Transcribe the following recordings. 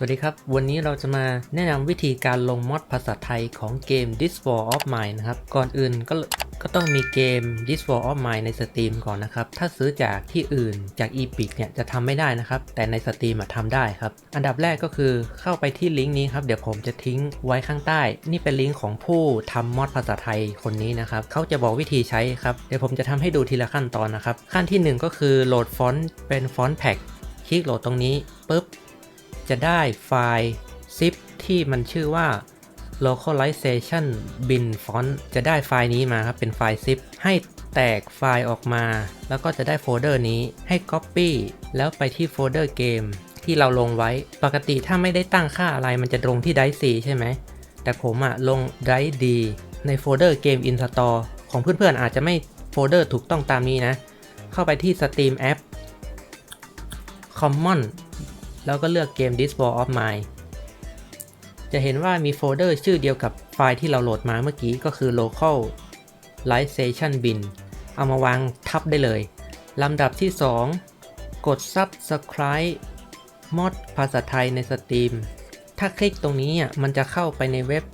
สวัสดีครับ วันนี้เราจะมาแนะนำวิธีการลงมอดภาษาไทยของเกม This War of Mine นะครับ ก่อนอื่นก็ก็ต้องมีเกม This War of Mine ใน Steam ก่อนนะครับ ถ้าซื้อจากที่อื่นจาก Epic เนี่ยจะทำไม่ได้นะครับ แต่ใน Steam อะทำได้ครับ อันดับแรกก็คือเข้าไปที่ลิงก์นี้ครับ เดี๋ยวผมจะทิ้งไว้ข้างใต้ นี่เป็นลิงก์ของผู้ทำมอดภาษาไทยคนนี้นะครับ เขาจะบอกวิธีใช้ครับ เดี๋ยวผมจะทำให้ดูทีละขั้นตอนนะครับ ขั้นที่หนึ่งก็คือโหลดฟอนต์เป็นฟอนต์แพ็กคลิกโหลดตรงนี้ปุ๊บ จะได้ไฟล์ zip ที่มันชื่อว่า localization bin font จะได้ไฟล์นี้มาครับ เป็นไฟล์ zip ให้แตกไฟล์ออกมา แล้วก็จะได้โฟลเดอร์นี้ให้ copy แล้วไปที่โฟลเดอร์เกมที่เราลงไว้ปกติถ้าไม่ได้ตั้งค่าอะไรมันจะลงที่ drive C ใช่ไหม แต่ผมอะลง drive D ในโฟลเดอร์เกม install ของเพื่อนๆอาจจะไม่โฟลเดอร์ถูกต้องตามนี้นะ เข้าไปที่ Steam App Common แล้วก็เลือกเกม This War of Mine จะเห็นว่ามีโฟลเดอร์ชื่อเดียวกับไฟล์ที่เราโหลดมาเมื่อกี้ก็คือ local Lightcation bin เอามาวางทับได้เลย ลำดับที่ 2 กด Subscribe มอดภาษาไทยใน Steam ถ้าคลิกตรงนี้อะมันจะเข้าไปในเว็บ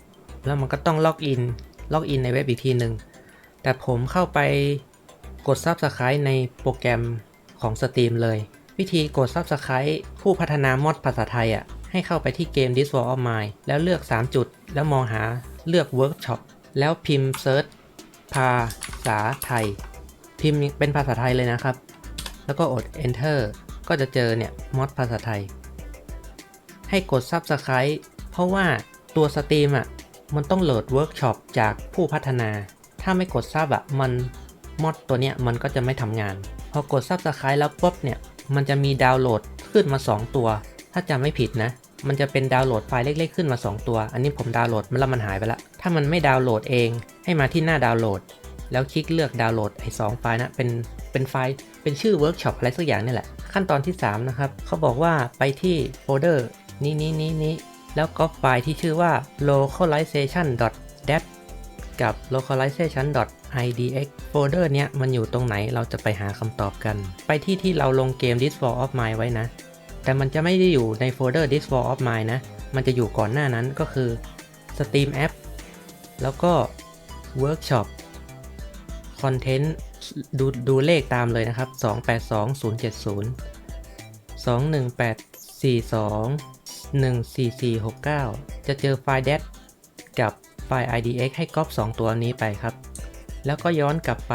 แล้วมันก็ต้องล็อกอิน ล็อกอินในเว็บอีกทีหนึ่ง แต่ผมเข้าไปกด Subscribe ในโปรแกรมของ Steam เลย วิธีกด Subscribe ผู้พัฒนามอดภาษาไทยอะให้เข้าไปที่เกม This War of Mine แล้วเลือก 3 จุด แล้วมองหาเลือก Workshop แล้วพิมพ์ Search ภาษาไทย พิมพ์เป็นภาษาไทยเลยนะครับ แล้วก็อด Enter ก็จะเจอเนี่ยมอดภาษาไทย ให้กด Subscribe เพราะว่าตัวสตรีมอะมันต้องโหลด Workshop จากผู้พัฒนา ถ้าไม่กดซับอะมันมอดตัวเนี้ยมันก็จะไม่ทำงาน พอกด Subscribe แล้วปุ๊บเนี่ย มันจะมีดาวน์โหลดขึ้นมา 2 ตัว ถ้าจำไม่ผิดนะ มันจะเป็นดาวน์โหลดไฟล์เล็ก ๆ ขึ้นมา 2 ตัว อันนี้ผมดาวน์โหลดมันแล้วมันหายไปละ ถ้ามันไม่ดาวน์โหลดเอง ให้มาที่หน้าดาวน์โหลด แล้วคลิกเลือกดาวน์โหลดไอ้สองไฟล์นะ เป็น เป็นไฟล์ เป็นชื่อเวิร์กช็อปอะไรสักอย่างนี่แหละ ขั้นตอนที่ 3 นะครับ เขาบอกว่าไปที่โฟลเดอร์นี้นี้นี้นี้แล้วก็ไฟล์ที่ชื่อว่า localization.dat กับ localization.idx โฟลเดอร์เนี้ยมันอยู่ตรงไหนเราจะไปหาคำตอบกัน ไปที่ที่เราลงเกม This War of Mine ไว้นะ แต่มันจะไม่ได้อยู่ในโฟลเดอร์ This War of Mine นะ มันจะอยู่ก่อนหน้านั้นก็คือ Steam App แล้วก็ Workshop Content ดูดูเลขตามเลยนะครับ 282070 21842 14469 จะเจอไฟล์ DAT กับ ไฟล์ IDX ให้ก๊อป2ตัวนี้ไปครับ แล้วก็ย้อนกลับไป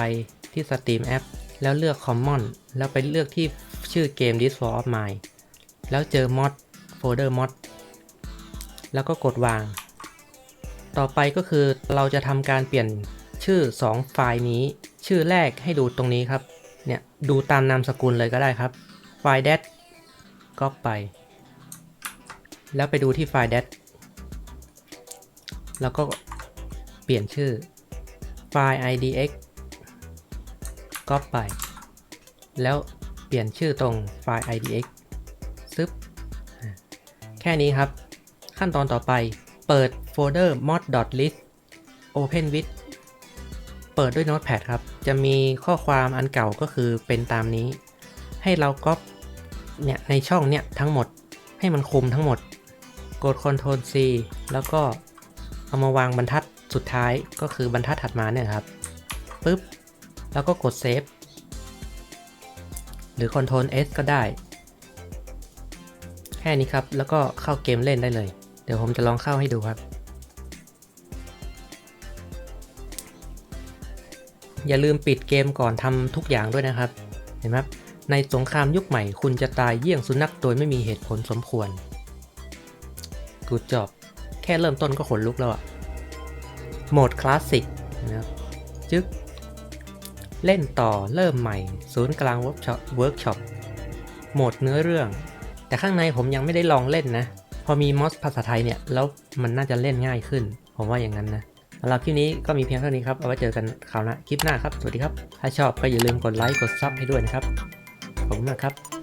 ที่ Steam App แล้วเลือก Common แล้วไปเลือกที่ชื่อเกม This War of Mine แล้วเจอ mod โฟลเดอร์ mod แล้วก็กดวาง ต่อไปก็คือเราจะทำการเปลี่ยนชื่อ 2 ไฟล์นี้ ชื่อแรกให้ดูตรงนี้ครับ เนี่ยดูตามนามสกุลเลยก็ได้ครับ ไฟล์ dat ก็ไป แล้วไปดูที่ไฟล์ dat แล้วก็เปลี่ยนชื่อไฟล์ idx ก็ไป แล้วเปลี่ยนชื่อตรงไฟล์ idx ซึบแค่นี้ครับ ขั้นตอนต่อไปเปิดโฟลเดอร์ mod.list open with เปิดด้วย Notepad ครับ จะมีข้อความอันเก่าก็คือเป็นตามนี้ ให้เราก๊อปเนี่ยในช่องเนี่ยทั้งหมดให้มันคุมทั้งหมด กด Ctrl C แล้วก็ เอามาวางบรรทัดสุดท้ายก็คือบรรทัดถัดมาเนี่ยครับปึ๊บแล้วก็กด Save หรือ Ctrl S ก็ได้ แค่นี้ครับ แล้วก็เข้าเกมเล่นได้เลย เดี๋ยวผมจะลองเข้าให้ดูครับ อย่าลืมปิดเกมก่อนทำทุกอย่างด้วยนะครับ เห็นไหมในสงครามยุคใหม่คุณจะตายเยี่ยงสุนัขโดยไม่มีเหตุผลสมควรกูจอบแค่เริ่มต้นก็ขนลุกแล้วอะโหมดคลาสสิกนะครับจึ๊กเล่นต่อเริ่มใหม่ ศูนย์กลางเวิร์กช็อปเวิร์กช็อปโหมดเนื้อเรื่อง แต่ข้างในผมยังไม่ได้ลองเล่นนะ พอมีมอสภาษาไทยเนี่ย แล้วมันน่าจะเล่นง่ายขึ้น ผมว่าอย่างนั้นนะสำหรับคลิปนี้ก็มีเพียงเท่านี้ครับ เอาไว้เจอกันคราวหน้าคลิปหน้าครับ สวัสดีครับ ถ้าชอบก็อย่าลืมกดไลค์ กดซับให้ด้วยนะครับ ขอบคุณมากครับ